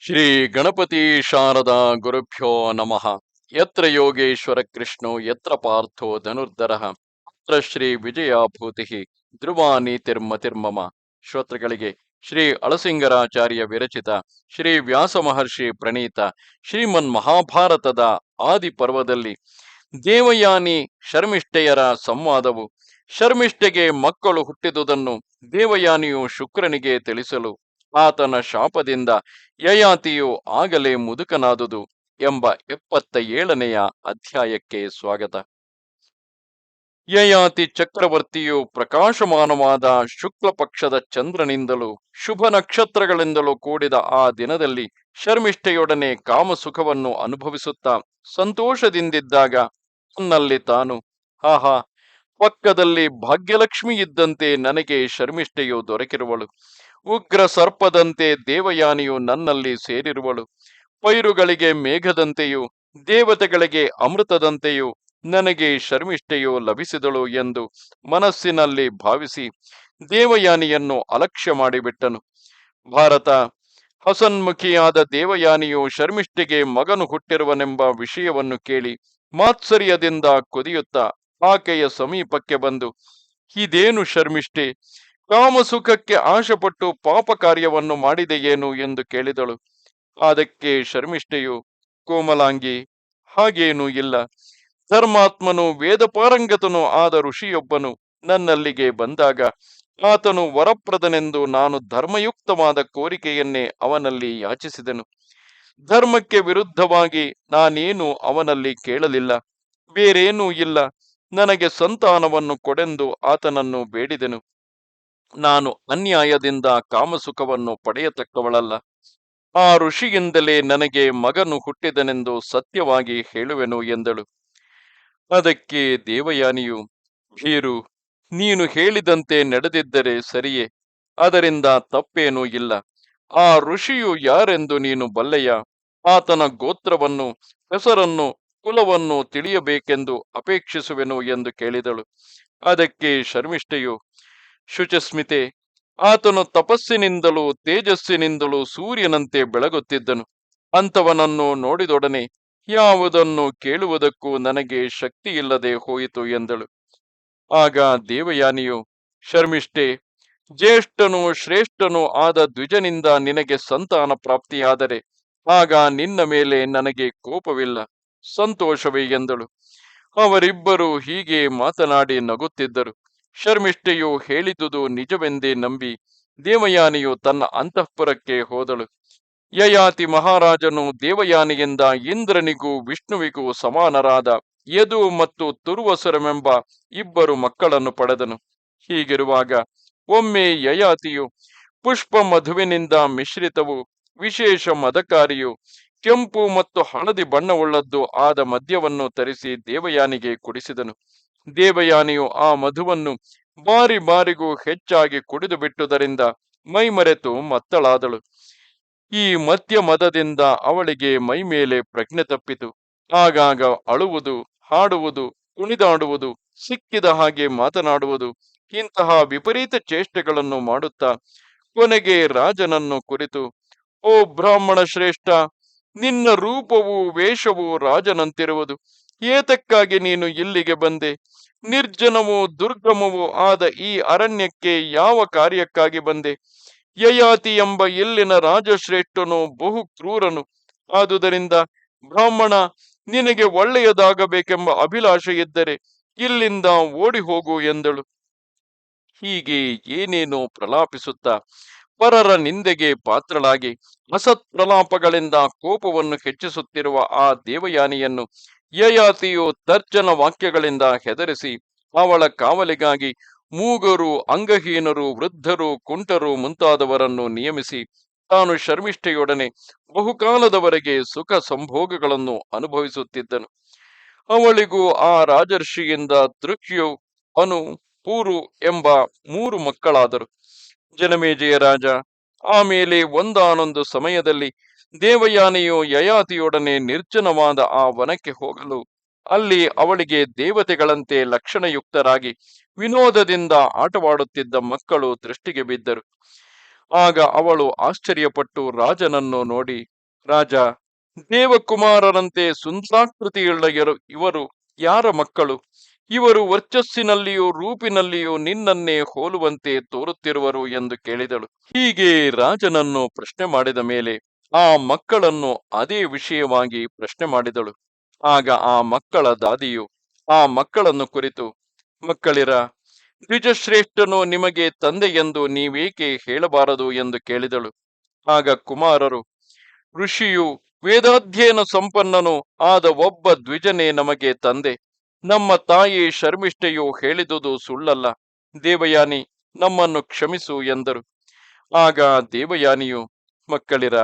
ಶ್ರೀ ಗಣಪತಿ ಶಾರದಾ ಗುರುಭ್ಯೋ ನಮಃ. ಯತ್ರ ಯೋಗೇಶ್ವರ ಕೃಷ್ಣೋ, ಯತ್ರ ಪಾರ್ಥೋ ಧನುರ್ಧರ. ಅತ್ರ ಶ್ರೀ ವಿಜಯಾಭೂತಿ ಧ್ರುವಾನಿ ತಿರ್ಮ ತಿರ್ಮಮ. ಶ್ರೋತೃಗಳಿಗೆ ಶ್ರೀ ಅಳಸಿಂಗರಾಚಾರ್ಯ ವಿರಚಿತ ಶ್ರೀ ವ್ಯಾಸ ಮಹರ್ಷಿ ಪ್ರಣೀತ ಶ್ರೀಮನ್ ಮಹಾಭಾರತದ ಆದಿ ಪರ್ವದಲ್ಲಿ ದೇವಯಾನಿ ಶರ್ಮಿಷ್ಠೆಯರ ಸಂವಾದವು. ಶರ್ಮಿಷ್ಠೆಗೆ ಮಕ್ಕಳು ಹುಟ್ಟಿದುದನ್ನು ದೇವಯಾನಿಯು ಶುಕ್ರನಿಗೆ ತಿಳಿಸಲು ಆತನ ಶಾಪದಿಂದ ಯಯಾತಿಯು ಆಗಲೇ ಮುದುಕನಾದುದು ಎಂಬ ಎಪ್ಪತ್ತ ಏಳನೆಯ ಅಧ್ಯಾಯಕ್ಕೆ ಸ್ವಾಗತ. ಯಯಾತಿ ಚಕ್ರವರ್ತಿಯು ಪ್ರಕಾಶಮಾನವಾದ ಶುಕ್ಲ ಪಕ್ಷದ ಚಂದ್ರನಿಂದಲೂ ಶುಭ ನಕ್ಷತ್ರಗಳಿಂದಲೂ ಕೂಡಿದ ಆ ದಿನದಲ್ಲಿ ಶರ್ಮಿಷ್ಠೆಯೊಡನೆ ಕಾಮಸುಖವನ್ನು ಅನುಭವಿಸುತ್ತಾ ಸಂತೋಷದಿಂದಿದ್ದಾಗ ತನ್ನಲ್ಲಿ ತಾನು, ಆಹಾ, ಪಕ್ಕದಲ್ಲಿ ಭಾಗ್ಯಲಕ್ಷ್ಮಿ ಇದ್ದಂತೆ ನನಗೆ ಶರ್ಮಿಷ್ಠೆಯು ದೊರಕಿರುವಳು. ಉಗ್ರ ಸರ್ಪದಂತೆ ದೇವಯಾನಿಯು ನನ್ನಲ್ಲಿ ಸೇರಿರುವಳು. ಪೈರುಗಳಿಗೆ ಮೇಘದಂತೆಯೂ, ದೇವತೆಗಳಿಗೆ ಅಮೃತದಂತೆಯೂ ನನಗೆ ಶರ್ಮಿಷ್ಠೆಯು ಲಭಿಸಿದಳು ಎಂದು ಮನಸ್ಸಿನಲ್ಲಿ ಭಾವಿಸಿ ದೇವಯಾನಿಯನ್ನು ಅಲಕ್ಷ್ಯ ಮಾಡಿಬಿಟ್ಟನು. ಭಾರತ, ಹಸನ್ಮುಖಿಯಾದ ದೇವಯಾನಿಯು ಶರ್ಮಿಷ್ಠೆಗೆ ಮಗನು ಹುಟ್ಟಿರುವನೆಂಬ ವಿಷಯವನ್ನು ಕೇಳಿ ಮಾತ್ಸರ್ಯದಿಂದ ಕುದಿಯುತ್ತಾ ಆಕೆಯ ಸಮೀಪಕ್ಕೆ ಬಂದು, ಇದೇನು ಶರ್ಮಿಷ್ಠೆ? ಕಾಮಸುಖಕ್ಕೆ ಆಶಪಟ್ಟು ಪಾಪ ಕಾರ್ಯವನ್ನು ಮಾಡಿದೆಯೇನು ಎಂದು ಕೇಳಿದಳು. ಅದಕ್ಕೆ ಶರ್ಮಿಷ್ಠೆಯು, ಕೋಮಲಾಂಗಿ, ಹಾಗೇನೂ ಇಲ್ಲ. ಧರ್ಮಾತ್ಮನು, ವೇದಪಾರಂಗತನು ಆದ ಋಷಿಯೊಬ್ಬನು ನನ್ನಲ್ಲಿಗೆ ಬಂದಾಗ ಆತನು ವರಪ್ರದನೆಂದು ನಾನು ಧರ್ಮಯುಕ್ತವಾದ ಕೋರಿಕೆಯನ್ನೇ ಅವನಲ್ಲಿ ಯಾಚಿಸಿದನು. ಧರ್ಮಕ್ಕೆ ವಿರುದ್ಧವಾಗಿ ನಾನೇನು ಅವನಲ್ಲಿ ಕೇಳಲಿಲ್ಲ. ಬೇರೇನೂ ಇಲ್ಲ. ನನಗೆ ಸಂತಾನವನ್ನು ಕೊಡೆಂದು ಆತನನ್ನು ಬೇಡಿದೆನು. ನಾನು ಅನ್ಯಾಯದಿಂದ ಕಾಮಸುಖವನ್ನು ಪಡೆಯತಕ್ಕವಳಲ್ಲ. ಆ ಋಷಿಯಿಂದಲೇ ನನಗೆ ಮಗನು ಹುಟ್ಟಿದನೆಂದು ಸತ್ಯವಾಗಿ ಹೇಳುವೆನು ಎಂದಳು. ಅದಕ್ಕೆ ದೇವಯಾನಿಯು, ಭೀರು, ನೀನು ಹೇಳಿದಂತೆ ನಡೆದಿದ್ದರೆ ಸರಿಯೇ, ಅದರಿಂದ ತಪ್ಪೇನೂ ಇಲ್ಲ. ಆ ಋಷಿಯು ಯಾರೆಂದು ನೀನು ಬಲ್ಲೆಯ? ಆತನ ಗೋತ್ರವನ್ನು, ಹೆಸರನ್ನು, ಕುಲವನ್ನು ತಿಳಿಯಬೇಕೆಂದು ಅಪೇಕ್ಷಿಸುವೆನು ಎಂದು ಕೇಳಿದಳು. ಅದಕ್ಕೆ ಶರ್ಮಿಷ್ಠೆಯು ಶುಚಸ್ಮಿತೆ. ಆತನು ತಪಸ್ಸಿನಿಂದಲೂ ತೇಜಸ್ಸಿನಿಂದಲೂ ಸೂರ್ಯನಂತೆ ಬೆಳಗುತ್ತಿದ್ದನು. ಅಂಥವನನ್ನು ನೋಡಿದೊಡನೆ ಯಾವುದನ್ನು ಕೇಳುವುದಕ್ಕೂ ನನಗೆ ಶಕ್ತಿಯಿಲ್ಲದೆ ಹೋಯಿತು ಎಂದಳು. ಆಗ ದೇವಯಾನಿಯು, ಶರ್ಮಿಷ್ಠೆ, ಜ್ಯೇಷ್ಠನು ಶ್ರೇಷ್ಠನು ಆದ ದ್ವಿಜನಿಂದ ನಿನಗೆ ಸಂತಾನ ಪ್ರಾಪ್ತಿಯಾದರೆ ಆಗ ನಿನ್ನ ಮೇಲೆ ನನಗೆ ಕೋಪವಿಲ್ಲ, ಸಂತೋಷವೇ ಎಂದಳು. ಅವರಿಬ್ಬರು ಹೀಗೆ ಮಾತನಾಡಿ ನಗುತ್ತಿದ್ದರು. ಶರ್ಮಿಷ್ಠೆಯು ಹೇಳಿದುದು ನಿಜವೆಂದೇ ನಂಬಿ ದೇವಯಾನಿಯು ತನ್ನ ಅಂತಃಪುರಕ್ಕೆ ಹೋದಳು. ಯಯಾತಿ ಮಹಾರಾಜನು ದೇವಯಾನಿಯಿಂದ ಇಂದ್ರನಿಗೂ ವಿಷ್ಣುವಿಗೂ ಸಮಾನರಾದ ಯದು ಮತ್ತು ತುರುವಸುರಮೆಂಬ ಇಬ್ಬರು ಮಕ್ಕಳನ್ನು ಪಡೆದನು. ಹೀಗಿರುವಾಗ ಒಮ್ಮೆ ಯಯಾತಿಯು ಪುಷ್ಪ ಮಧುವಿನಿಂದ ಮಿಶ್ರಿತವು ವಿಶೇಷ ಮದಕಾರಿಯು ಕೆಂಪು ಮತ್ತು ಹಳದಿ ಬಣ್ಣವುಳ್ಳದ್ದು ಆದ ಮದ್ಯವನ್ನು ತರಿಸಿ ದೇವಯಾನಿಗೆ ಕುಡಿಸಿದನು. ದೇವಯಾನಿಯು ಆ ಮಧುವನ್ನು ಬಾರಿ ಬಾರಿಗೂ ಹೆಚ್ಚಾಗಿ ಕುಡಿದು ಬಿಟ್ಟುದರಿಂದ ಮೈಮರೆತು ಮತ್ತಳಾದಳು. ಈ ಮದ್ಯ ಮದದಿಂದ ಅವಳಿಗೆ ಮೈ ಮೇಲೆ ಪ್ರಜ್ಞೆ ತಪ್ಪಿತು. ಆಗಾಗ ಅಳುವುದು, ಹಾಡುವುದು, ಕುಣಿದಾಡುವುದು, ಸಿಕ್ಕಿದ ಹಾಗೆ ಮಾತನಾಡುವುದು, ಇಂತಹ ವಿಪರೀತ ಚೇಷ್ಟೆಗಳನ್ನು ಮಾಡುತ್ತಾ ಕೊನೆಗೆ ರಾಜನನ್ನು ಕುರಿತು, ಓ ಬ್ರಾಹ್ಮಣ ಶ್ರೇಷ್ಠ, ನಿನ್ನ ರೂಪವು, ವೇಷವು ರಾಜನಂತಿರುವುದು. ಏತಕ್ಕಾಗಿ ನೀನು ಇಲ್ಲಿಗೆ ಬಂದೆ? ನಿರ್ಜನವೂ ದುರ್ಗಮವೂ ಆದ ಈ ಅರಣ್ಯಕ್ಕೆ ಯಾವ ಕಾರ್ಯಕ್ಕಾಗಿ ಬಂದೆ? ಯಯಾತಿ ಎಂಬ ಇಲ್ಲಿನ ರಾಜಶ್ರೇಷ್ಠನು ಬಹು ಕ್ರೂರನು. ಆದುದರಿಂದ ಬ್ರಾಹ್ಮಣ, ನಿನಗೆ ಒಳ್ಳೆಯದಾಗಬೇಕೆಂಬ ಅಭಿಲಾಷೆ ಇದ್ದರೆ ಇಲ್ಲಿಂದ ಓಡಿ ಹೋಗು ಎಂದಳು. ಹೀಗೆ ಏನೇನೋ ಪ್ರಲಾಪಿಸುತ್ತಾ ಪರರ ನಿಂದೆಗೆ ಪಾತ್ರಳಾಗಿ ಅಸತ್ ಪ್ರಲಾಪಗಳಿಂದ ಕೋಪವನ್ನು ಹೆಚ್ಚಿಸುತ್ತಿರುವ ಆ ದೇವಯಾನಿಯನ್ನು ಯಯಾತಿಯು ತರ್ಜನ ವಾಕ್ಯಗಳಿಂದ ಹೆದರಿಸಿ ಅವಳ ಕಾವಲಿಗಾಗಿ ಮೂಗರು, ಅಂಗಹೀನರು, ವೃದ್ಧರು, ಕುಂಟರು ಮುಂತಾದವರನ್ನು ನಿಯಮಿಸಿ ತಾನು ಶರ್ಮಿಷ್ಠೆಯೊಡನೆ ಬಹುಕಾಲದವರೆಗೆ ಸುಖ ಸಂಭೋಗಗಳನ್ನು ಅನುಭವಿಸುತ್ತಿದ್ದನು. ಅವಳಿಗೂ ಆ ರಾಜರ್ಷಿಯಿಂದ ತೃಕ್ಯು ಅನು ಪೂರು ಎಂಬ ಮೂರು ಮಕ್ಕಳಾದರು. ಜನಮೇಜಯ ರಾಜ ಆಮೇಲೆ ಒಂದಾನೊಂದು ಸಮಯದಲ್ಲಿ ದೇವಯಾನಿಯು ಯಯಾತಿಯೊಡನೆ ನಿರ್ಜನವಾದ ಆ ವನಕ್ಕೆ ಹೋಗಲು. ಅಲ್ಲಿ ಅವಳಿಗೆ ದೇವತೆಗಳಂತೆ ಲಕ್ಷಣಯುಕ್ತರಾಗಿ ವಿನೋದದಿಂದ ಆಟವಾಡುತ್ತಿದ್ದ ಮಕ್ಕಳು ದೃಷ್ಟಿಗೆ ಬಿದ್ದರು. ಆಗ ಅವಳು ಆಶ್ಚರ್ಯಪಟ್ಟು ರಾಜನನ್ನು ನೋಡಿ, ರಾಜ, ದೇವಕುಮಾರರಂತೆ ಸುಂದರಾಕೃತಿಯುಳ್ಳ ಇವರು ಯಾರ ಮಕ್ಕಳು? ಇವರು ವರ್ಚಸ್ಸಿನಲ್ಲಿಯೂ ರೂಪಿನಲ್ಲಿಯೂ ನಿನ್ನನ್ನೇ ಹೋಲುವಂತೆ ತೋರುತ್ತಿರುವರು ಎಂದು ಕೇಳಿದಳು. ಹೀಗೆ ರಾಜನನ್ನು ಪ್ರಶ್ನೆ ಮಾಡಿದ ಮೇಲೆ ಆ ಮಕ್ಕಳನ್ನು ಅದೇ ವಿಷಯವಾಗಿ ಪ್ರಶ್ನೆ ಮಾಡಿದಳು. ಆಗ ಆ ಮಕ್ಕಳ ದಾದಿಯು, ಆ ಮಕ್ಕಳನ್ನು ಕುರಿತು, ಮಕ್ಕಳಿರ, ದ್ವಿಜಶ್ರೇಷ್ಠನು ನಿಮಗೆ ತಂದೆ ಎಂದು ನೀವೇಕೆ ಹೇಳಬಾರದು ಎಂದು ಕೇಳಿದಳು. ಆಗ ಕುಮಾರರು, ಋಷಿಯು ವೇದಾಧ್ಯಯನ ಸಂಪನ್ನನು, ಆದ ಒಬ್ಬ ದ್ವಿಜನೇ ನಮಗೆ ತಂದೆ. ನಮ್ಮ ತಾಯಿ ಶರ್ಮಿಷ್ಠೆಯು ಹೇಳಿದುದು ಸುಳ್ಳಲ್ಲ. ದೇವಯಾನಿ, ನಮ್ಮನ್ನು ಕ್ಷಮಿಸು ಎಂದರು. ಆಗ ದೇವಯಾನಿಯು, ಮಕ್ಕಳಿರ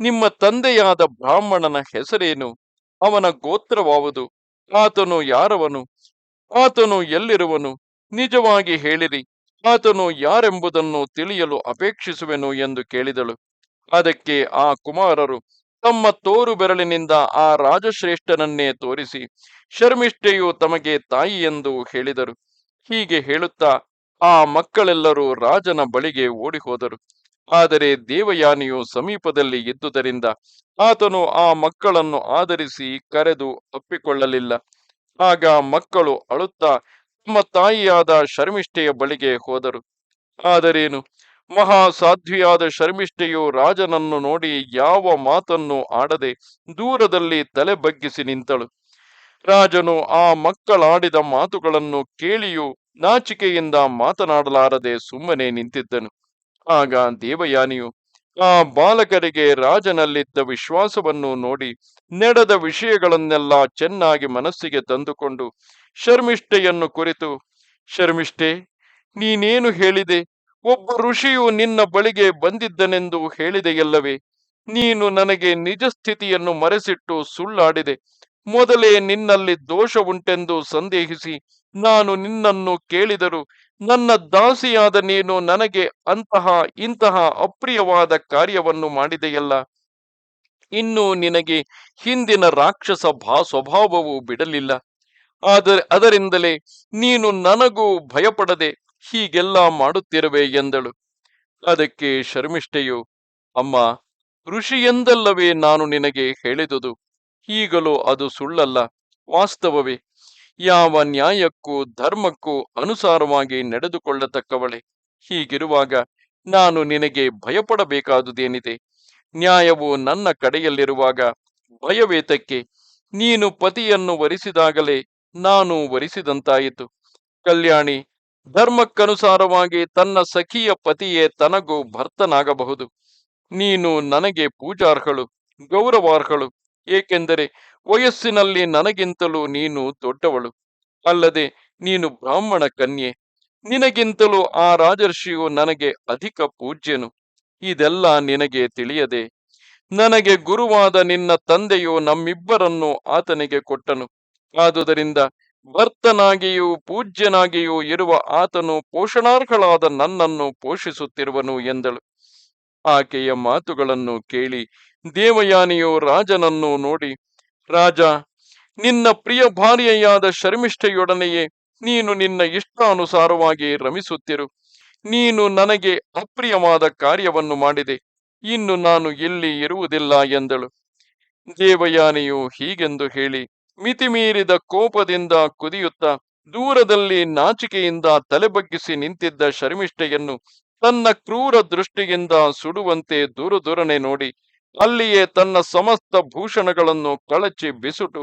ನಿಮ್ಮ ತಂದೆಯಾದ ಬ್ರಾಹ್ಮಣನ ಹೆಸರೇನು? ಅವನ ಗೋತ್ರವಾವುದು? ಆತನು ಯಾರವನು? ಆತನು ಎಲ್ಲಿರುವನು? ನಿಜವಾಗಿ ಹೇಳಿರಿ, ಆತನು ಯಾರೆಂಬುದನ್ನು ತಿಳಿಯಲು ಅಪೇಕ್ಷಿಸುವೆನು ಎಂದು ಕೇಳಿದಳು. ಅದಕ್ಕೆ ಆ ಕುಮಾರರು ತಮ್ಮ ತೋರು ಬೆರಳಿನಿಂದ ಆ ರಾಜಶ್ರೇಷ್ಠನನ್ನೇ ತೋರಿಸಿ, ಶರ್ಮಿಷ್ಠೆಯು ತಮಗೆ ತಾಯಿ ಎಂದು ಹೇಳಿದರು. ಹೀಗೆ ಹೇಳುತ್ತಾ ಆ ಮಕ್ಕಳೆಲ್ಲರೂ ರಾಜನ ಬಳಿಗೆ ಓಡಿ ಹೋದರು ಆದರೆ ದೇವಯಾನಿಯು ಸಮೀಪದಲ್ಲಿ ಇದ್ದುದರಿಂದ ಆತನು ಆ ಮಕ್ಕಳನ್ನು ಆದರಿಸಿ ಕರೆದು ಅಪ್ಪಿಕೊಳ್ಳಲಿಲ್ಲ ಆಗ ಮಕ್ಕಳು ಅಳುತ್ತಾ ತಮ್ಮ ತಾಯಿಯಾದ ಶರ್ಮಿಷ್ಠೆಯ ಬಳಿಗೆ ಹೋದರು. ಆದರೇನು? ಮಹಾ ಸಾಧ್ವಿಯಾದ ಶರ್ಮಿಷ್ಠೆಯು ರಾಜನನ್ನು ನೋಡಿ ಯಾವ ಮಾತನ್ನು ಆಡದೆ ದೂರದಲ್ಲಿ ತಲೆ ಬಗ್ಗಿಸಿ ನಿಂತಳು. ರಾಜನು ಆ ಮಕ್ಕಳಾಡಿದ ಮಾತುಗಳನ್ನು ಕೇಳಿಯೂ ನಾಚಿಕೆಯಿಂದ ಮಾತನಾಡಲಾರದೆ ಸುಮ್ಮನೆ ನಿಂತಿದ್ದನು. ಆಗ ದೇವಯಾನಿಯು, ಆ ಬಾಲಕರಿಗೆ ರಾಜನಲ್ಲಿದ್ದ ವಿಶ್ವಾಸವನ್ನು ನೋಡಿ ನಡೆದ ವಿಷಯಗಳನ್ನೆಲ್ಲ ಚೆನ್ನಾಗಿ ಮನಸ್ಸಿಗೆ ತಂದುಕೊಂಡು ಶರ್ಮಿಷ್ಠೆಯನ್ನು ಕುರಿತು, ಶರ್ಮಿಷ್ಠೆ, ನೀನೇನು ಹೇಳಿದೆ? ಒಬ್ಬ ಋಷಿಯು ನಿನ್ನ ಬಳಿಗೆ ಬಂದಿದ್ದನೆಂದು ಹೇಳಿದೆಯಲ್ಲವೇ? ನೀನು ನನಗೆ ನಿಜ ಸ್ಥಿತಿಯನ್ನು ಮರೆಸಿಟ್ಟು ಸುಳ್ಳಾಡಿದೆ. ಮೊದಲೇ ನಿನ್ನಲ್ಲಿ ದೋಷ ಉಂಟೆಂದು ಸಂದೇಹಿಸಿ ನಾನು ನಿನ್ನನ್ನು ಕೇಳಿದರು ನನ್ನ ದಾಸಿಯಾದ ನೀನು ನನಗೆ ಅಂತಹ, ಇಂತಹ ಅಪ್ರಿಯವಾದ ಕಾರ್ಯವನ್ನು ಮಾಡಿದೆಯಲ್ಲ. ಇನ್ನು ನಿನಗೆ ಹಿಂದಿನ ರಾಕ್ಷಸ ಭಾ, ಸ್ವಭಾವವು ಬಿಡಲಿಲ್ಲ. ಆದರೆ, ಅದರಿಂದಲೇ ನೀನು ನನಗೂ ಭಯಪಡದೆ ಹೀಗೆಲ್ಲ ಮಾಡುತ್ತಿರುವೆ ಎಂದಳು. ಅದಕ್ಕೆ ಶರ್ಮಿಷ್ಠೆಯು, ಅಮ್ಮ ಋಷಿಯೆಂದಲ್ಲವೇ ನಾನು ನಿನಗೆ ಹೇಳಿದುದು? ಈಗಲೂ ಅದು ಸುಳ್ಳಲ್ಲ. ವಾಸ್ತವವೇ ಯಾವ ನ್ಯಾಯಕ್ಕೂ ಧರ್ಮಕ್ಕೂ ಅನುಸಾರವಾಗಿ ನಡೆದುಕೊಳ್ಳತಕ್ಕವಳೆ. ಹೀಗಿರುವಾಗ ನಾನು ನಿನಗೆ ಭಯಪಡಬೇಕಾದುದೇನಿದೆ? ನ್ಯಾಯವು ನನ್ನ ಕಡೆಯಲ್ಲಿರುವಾಗ ಭಯವೇತಕ್ಕೆ ನೀನು ಪತಿಯನ್ನು ವರಿಸಿದಾಗಲೇ ನಾನು ವರಿಸಿದಂತಾಯಿತು. ಕಲ್ಯಾಣಿ, ಧರ್ಮಕ್ಕನುಸಾರವಾಗಿ ತನ್ನ ಸಖಿಯ ಪತಿಯೇ ತನಗೂ ಭರ್ತನಾಗಬಹುದು. ನೀನು ನನಗೆ ಪೂಜಾರ್ಹಳು, ಗೌರವಾರ್ಹಳು, ಏಕೆಂದರೆ ವಯಸ್ಸಿನಲ್ಲಿ ನನಗಿಂತಲೂ ನೀನು ದೊಡ್ಡವಳು. ಅಲ್ಲದೆ ನೀನು ಬ್ರಾಹ್ಮಣ ಕನ್ಯೆ. ನಿನಗಿಂತಲೂ ಆ ರಾಜರ್ಷಿಯು ನನಗೆ ಅಧಿಕ ಪೂಜ್ಯನು. ಇದೆಲ್ಲ ನಿನಗೆ ತಿಳಿಯದೆ. ನನಗೆ ಗುರುವಾದ ನಿನ್ನ ತಂದೆಯು ನಮ್ಮಿಬ್ಬರನ್ನು ಆತನಿಗೆ ಕೊಟ್ಟನು. ಆದುದರಿಂದ ಭರ್ತನಾಗಿಯೂ ಪೂಜ್ಯನಾಗಿಯೂ ಇರುವ ಆತನು ಪೋಷಣಾರ್ಹಳಾದ ನನ್ನನ್ನು ಪೋಷಿಸುತ್ತಿರುವನು ಎಂದಳು. ಆಕೆಯ ಮಾತುಗಳನ್ನು ಕೇಳಿ ದೇವಯಾನಿಯು ರಾಜನನ್ನು ನೋಡಿ ರಾಜ, ನಿನ್ನ ಪ್ರಿಯ ಭಾರ್ಯೆಯಾದ ಶರ್ಮಿಷ್ಠೆಯೊಡನೆಯೇ ನೀನು ನಿನ್ನ ಇಷ್ಟಾನುಸಾರವಾಗಿ ರಮಿಸುತ್ತಿರು. ನೀನು ನನಗೆ ಅಪ್ರಿಯವಾದ ಕಾರ್ಯವನ್ನು ಮಾಡಿದೆ. ಇನ್ನು ನಾನು ಇಲ್ಲಿ ಇರುವುದಿಲ್ಲ ಎಂದಳು. ದೇವಯಾನಿಯು ಹೀಗೆಂದು ಹೇಳಿ, ಮಿತಿಮೀರಿದ ಕೋಪದಿಂದ ಕುದಿಯುತ್ತಾ ದೂರದಲ್ಲಿ ನಾಚಿಕೆಯಿಂದ ತಲೆಬಗ್ಗಿಸಿ ನಿಂತಿದ್ದ ಶರ್ಮಿಷ್ಠೆಯನ್ನು ತನ್ನ ಕ್ರೂರ ದೃಷ್ಟಿಯಿಂದ ಸುಡುವಂತೆ ದುರುದುರನೆ ನೋಡಿ ಅಲ್ಲಿಯೇ ತನ್ನ ಸಮಸ್ತ ಭೂಷಣಗಳನ್ನು ಕಳಚಿ ಬಿಸುಟು,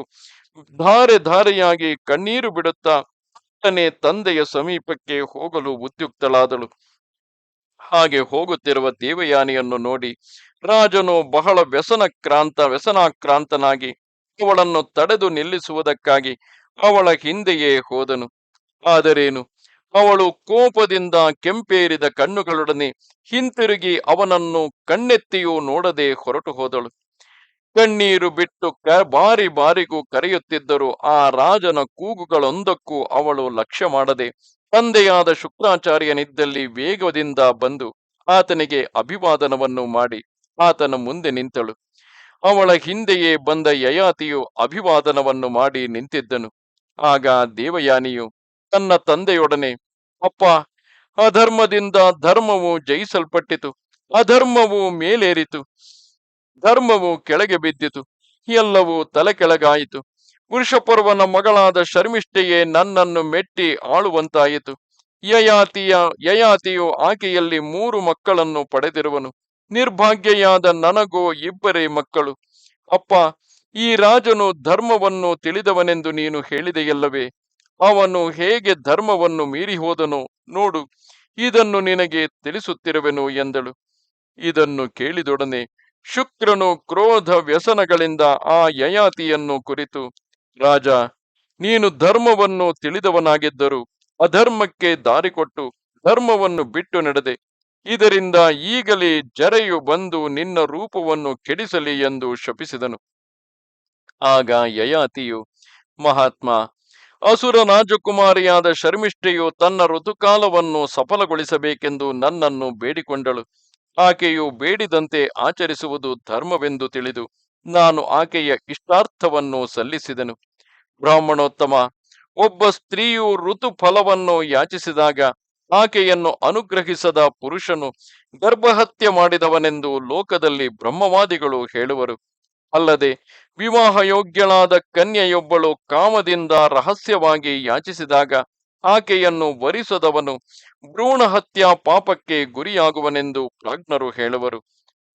ಧಾರೆ ಧಾರೆಯಾಗಿ ಕಣ್ಣೀರು ಬಿಡುತ್ತಾ ಪಟ್ಟನೆ ತಂದೆಯ ಸಮೀಪಕ್ಕೆ ಹೋಗಲು ಉದ್ಯುಕ್ತಳಾದಳು. ಹಾಗೆ ಹೋಗುತ್ತಿರುವ ದೇವಯಾನಿಯನ್ನು ನೋಡಿ ರಾಜನು ಬಹಳ ವ್ಯಸನಕ್ರಾಂತ, ವ್ಯಸನಾಕ್ರಾಂತನಾಗಿ ಅವಳನ್ನು ತಡೆದು ನಿಲ್ಲಿಸುವುದಕ್ಕಾಗಿ ಅವಳ ಹಿಂದೆಯೇ ಹೋದನು. ಆದರೇನು? ಅವಳು ಕೋಪದಿಂದ ಕೆಂಪೇರಿದ ಕಣ್ಣುಗಳೊಡನೆ ಹಿಂತಿರುಗಿ ಅವನನ್ನು ಕಣ್ಣೆತ್ತಿಯೂ ನೋಡದೆ ಹೊರಟು ಹೋದಳು. ಕಣ್ಣೀರು ಬಿಟ್ಟು ಕ ಬಾರಿ ಬಾರಿಗೂ ಕರೆಯುತ್ತಿದ್ದರು ಆ ರಾಜನ ಕೂಗುಗಳೊಂದಕ್ಕೂ ಅವಳು ಲಕ್ಷ್ಯ ಮಾಡದೆ ತಂದೆಯಾದ ಶುಕ್ರಾಚಾರ್ಯನಿದ್ದಲ್ಲಿ ವೇಗದಿಂದ ಬಂದು ಆತನಿಗೆ ಅಭಿವಾದನವನ್ನು ಮಾಡಿ ಆತನ ಮುಂದೆ ನಿಂತಳು. ಅವಳ ಹಿಂದೆಯೇ ಬಂದ ಯಯಾತಿಯು ಅಭಿವಾದನವನ್ನು ಮಾಡಿ ನಿಂತಿದ್ದನು. ಆಗ ದೇವಯಾನಿಯು ತನ್ನ ತಂದೆಯೊಡನೆ ಅಪ್ಪ, ಅಧರ್ಮದಿಂದ ಧರ್ಮವು ಜಯಿಸಲ್ಪಟ್ಟಿತು, ಅಧರ್ಮವು ಮೇಲೇರಿತು, ಧರ್ಮವು ಕೆಳಗೆ ಬಿದ್ದಿತು, ಎಲ್ಲವೂ ತಲೆ ಕೆಳಗಾಯಿತು. ಪುರುಷಪರ್ವನ ಮಗಳಾದ ಶರ್ಮಿಷ್ಠೆಯೇ ನನ್ನನ್ನು ಮೆಟ್ಟಿ ಆಳುವಂತಾಯಿತು. ಯಯಾತಿಯ, ಯಯಾತಿಯು ಆಕೆಯಲ್ಲಿ ಮೂರು ಮಕ್ಕಳನ್ನು ಪಡೆದಿರುವನು. ನಿರ್ಭಾಗ್ಯೆಯಾದ ನನಗೋ ಇಬ್ಬರೇ ಮಕ್ಕಳು. ಅಪ್ಪ, ಈ ರಾಜನು ಧರ್ಮವನ್ನು ತಿಳಿದವನೆಂದು ನೀನು ಹೇಳಿದೆಯಲ್ಲವೇ? ಅವನು ಹೇಗೆ ಧರ್ಮವನ್ನು ಮೀರಿ ಹೋದನೋ ನೋಡು, ಇದನ್ನು ನಿನಗೆ ತಿಳಿಸುತ್ತಿರುವೆನು ಎಂದಳು. ಇದನ್ನು ಕೇಳಿದೊಡನೆ ಶುಕ್ರನು ಕ್ರೋಧ ವ್ಯಸನಗಳಿಂದ ಆ ಯಯಾತಿಯನ್ನು ಕುರಿತು, ರಾಜ, ನೀನು ಧರ್ಮವನ್ನು ತಿಳಿದವನಾಗಿದ್ದರು ಅಧರ್ಮಕ್ಕೆ ದಾರಿ ಕೊಟ್ಟು ಧರ್ಮವನ್ನು ಬಿಟ್ಟು ನಡೆದೆ. ಇದರಿಂದ ಈಗಲೇ ಜರೆಯು ಬಂದು ನಿನ್ನ ರೂಪವನ್ನು ಕೆಡಿಸಲಿ ಎಂದು ಶಪಿಸಿದನು. ಆಗ ಯಯಾತಿಯು, ಮಹಾತ್ಮ ಅಸುರ ರಾಜಕುಮಾರಿಯಾದ ಶರ್ಮಿಷ್ಠೆಯು ತನ್ನ ಋತುಕಾಲವನ್ನು ಸಫಲಗೊಳಿಸಬೇಕೆಂದು ನನ್ನನ್ನು ಬೇಡಿಕೊಂಡಳು. ಆಕೆಯು ಬೇಡಿದಂತೆ ಆಚರಿಸುವುದು ಧರ್ಮವೆಂದು ತಿಳಿದು ನಾನು ಆಕೆಯ ಇಷ್ಟಾರ್ಥವನ್ನು ಸಲ್ಲಿಸಿದನು. ಬ್ರಾಹ್ಮಣೋತ್ತಮ, ಒಬ್ಬ ಸ್ತ್ರೀಯು ಋತು ಫಲವನ್ನು ಯಾಚಿಸಿದಾಗ ಆಕೆಯನ್ನು ಅನುಗ್ರಹಿಸದ ಪುರುಷನು ಗರ್ಭಹತ್ಯೆ ಮಾಡಿದವನೆಂದು ಲೋಕದಲ್ಲಿ ಬ್ರಹ್ಮವಾದಿಗಳು ಹೇಳುವರು. ಅಲ್ಲದೆ ವಿವಾಹ ಯೋಗ್ಯಳಾದ ಕನ್ಯೆಯೊಬ್ಬಳು ಕಾಮದಿಂದ ರಹಸ್ಯವಾಗಿ ಯಾಚಿಸಿದಾಗ ಆಕೆಯನ್ನು ವರಿಸದವನು ಭ್ರೂಣ ಹತ್ಯಾ ಪಾಪಕ್ಕೆ ಗುರಿಯಾಗುವನೆಂದು ಪ್ರಾಜ್ಞರು ಹೇಳುವರು.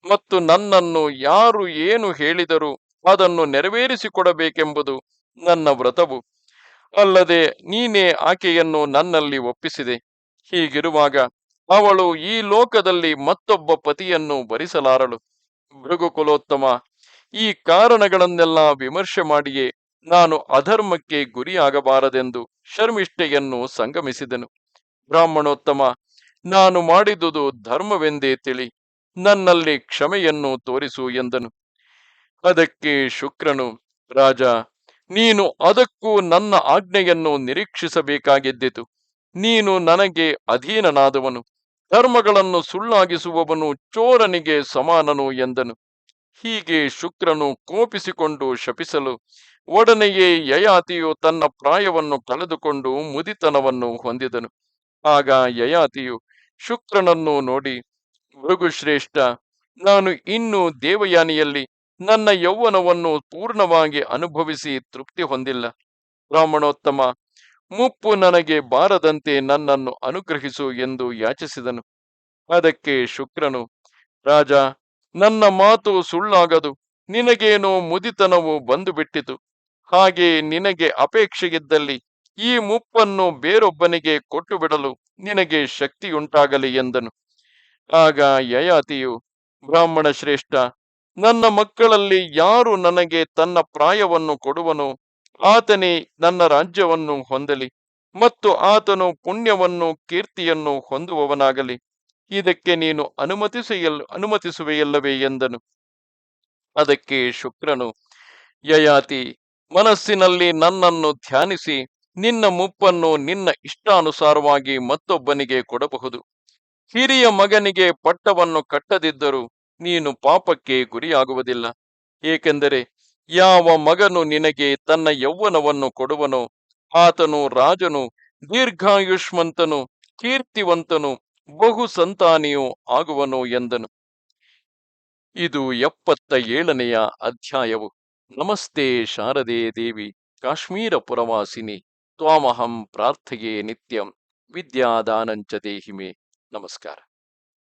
ಮತ್ತು ನನ್ನನ್ನು ಯಾರು ಏನು ಹೇಳಿದರೂ ಅದನ್ನು ನೆರವೇರಿಸಿಕೊಡಬೇಕೆಂಬುದು ನನ್ನ ವ್ರತವು. ಅಲ್ಲದೆ ನೀನೇ ಆಕೆಯನ್ನು ನನ್ನಲ್ಲಿ ಒಪ್ಪಿಸಿದೆ. ಹೀಗಿರುವಾಗ ಅವಳು ಈ ಲೋಕದಲ್ಲಿ ಮತ್ತೊಬ್ಬ ಪತಿಯನ್ನು ಭರಿಸಲಾರಳು ಭೃಗುಕುಲೋತ್ತಮ ಈ ಕಾರಣಗಳನ್ನೆಲ್ಲ ವಿಮರ್ಶೆ ಮಾಡಿಯೇ ನಾನು ಅಧರ್ಮಕ್ಕೆ ಗುರಿಯಾಗಬಾರದೆಂದು ಶರ್ಮಿಷ್ಠೆಯನ್ನು ಸಂಗಮಿಸಿದನು. ಬ್ರಾಹ್ಮಣೋತ್ತಮ, ನಾನು ಮಾಡಿದುದು ಧರ್ಮವೆಂದೇ ತಿಳಿ, ನನ್ನಲ್ಲಿ ಕ್ಷಮೆಯನ್ನು ತೋರಿಸು ಎಂದನು. ಅದಕ್ಕೆ ಶುಕ್ರನು, ರಾಜ, ನೀನು ಅದಕ್ಕೂ ನನ್ನ ಆಜ್ಞೆಯನ್ನು ನಿರೀಕ್ಷಿಸಬೇಕಾಗಿದ್ದಿತು. ನೀನು ನನಗೆ ಅಧೀನನಾದವನು, ಧರ್ಮಗಳನ್ನು ಸುಳ್ಳಾಗಿಸುವವನು ಚೋರನಿಗೆ ಸಮಾನನು ಎಂದನು. ಹೀಗೆ ಶುಕ್ರನು ಕೋಪಿಸಿಕೊಂಡು ಶಪಿಸಲು ಒಡನೆಯೇ ಯಯಾತಿಯು ತನ್ನ ಪ್ರಾಯವನ್ನು ಕಳೆದುಕೊಂಡು ಮುದಿತನವನ್ನು ಹೊಂದಿದನು. ಆಗ ಯಯಾತಿಯು ಶುಕ್ರನನ್ನು ನೋಡಿ, ಭೃಗುಶ್ರೇಷ್ಠ, ನಾನು ಇನ್ನು ದೇವಯಾನಿಯಲ್ಲಿ ನನ್ನ ಯೌವನವನ್ನು ಪೂರ್ಣವಾಗಿ ಅನುಭವಿಸಿ ತೃಪ್ತಿ ಹೊಂದಿಲ್ಲ. ಬ್ರಾಹ್ಮಣೋತ್ತಮ ಮುಪ್ಪು ನನಗೆ ಬಾರದಂತೆ ನನ್ನನ್ನು ಅನುಗ್ರಹಿಸು ಎಂದು ಯಾಚಿಸಿದನು. ಅದಕ್ಕೆ ಶುಕ್ರನು, ರಾಜ ನನ್ನ ಮಾತು ಸುಳ್ಳಾಗದು, ನಿನಗೇನೋ ಮುದಿತನವು ಬಂದು ಬಿಟ್ಟಿತು ಹಾಗೆ ನಿನಗೆ ಅಪೇಕ್ಷೆಗಿದ್ದಲ್ಲಿ ಈ ಮುಪ್ಪನ್ನು ಬೇರೊಬ್ಬನಿಗೆ ಕೊಟ್ಟು ಬಿಡಲು ನಿನಗೆ ಶಕ್ತಿಯುಂಟಾಗಲಿ ಎಂದನು. ಆಗ ಯಯಾತಿಯು, ಬ್ರಾಹ್ಮಣ ಶ್ರೇಷ್ಠ, ನನ್ನ ಮಕ್ಕಳಲ್ಲಿ ಯಾರು ನನಗೆ ತನ್ನ ಪ್ರಾಯವನ್ನು ಕೊಡುವನೋ ಆತನೇ ನನ್ನ ರಾಜ್ಯವನ್ನು ಹೊಂದಲಿ ಮತ್ತು ಆತನು ಪುಣ್ಯವನ್ನು, ಕೀರ್ತಿಯನ್ನು ಹೊಂದುವವನಾಗಲಿ. ಇದಕ್ಕೆ ನೀನು ಅನುಮತಿಸೆಯಲ್, ಅನುಮತಿಸುವೆಯಲ್ಲವೇ ಎಂದನು. ಅದಕ್ಕೆ ಶುಕ್ರನು, ಯಯಾತಿ, ಮನಸ್ಸಿನಲ್ಲಿ ನನ್ನನ್ನು ಧ್ಯಾನಿಸಿ, ನಿನ್ನ ಮುಪ್ಪನ್ನು ನಿನ್ನ ಇಷ್ಟಾನುಸಾರವಾಗಿ ಮತ್ತೊಬ್ಬನಿಗೆ ಕೊಡಬಹುದು. ಹಿರಿಯ ಮಗನಿಗೆ ಪಟ್ಟವನ್ನು ಕಟ್ಟದಿದ್ದರೂ ನೀನು ಪಾಪಕ್ಕೆ ಗುರಿಯಾಗುವುದಿಲ್ಲ. ಏಕೆಂದರೆ ಯಾವ ಮಗನು ನಿನಗೆ ತನ್ನ ಯೌವನವನ್ನು ಕೊಡುವನೋ, ಆತನು ರಾಜನು, ದೀರ್ಘಾಯುಷ್ಮಂತನು, ಕೀರ್ತಿವಂತನು ಬಹು ಸಂತಾನಿಯೂ ಆಗುವನು ಎಂದನು. ಇದು ಎಪ್ಪತ್ತ ಏಳನೆಯ ಅಧ್ಯಾಯವು. ನಮಸ್ತೆ ಶಾರದೆ ದೇವಿ, ಕಾಶ್ಮೀರ ಪುರವಾಸಿನಿ, ತ್ವಾಮಹಂ ಪ್ರಾರ್ಥೆಯೇ ನಿತ್ಯಂ, ವಿದ್ಯಾದಾನಂಚ ದೇಹಿಮೆ. ನಮಸ್ಕಾರ.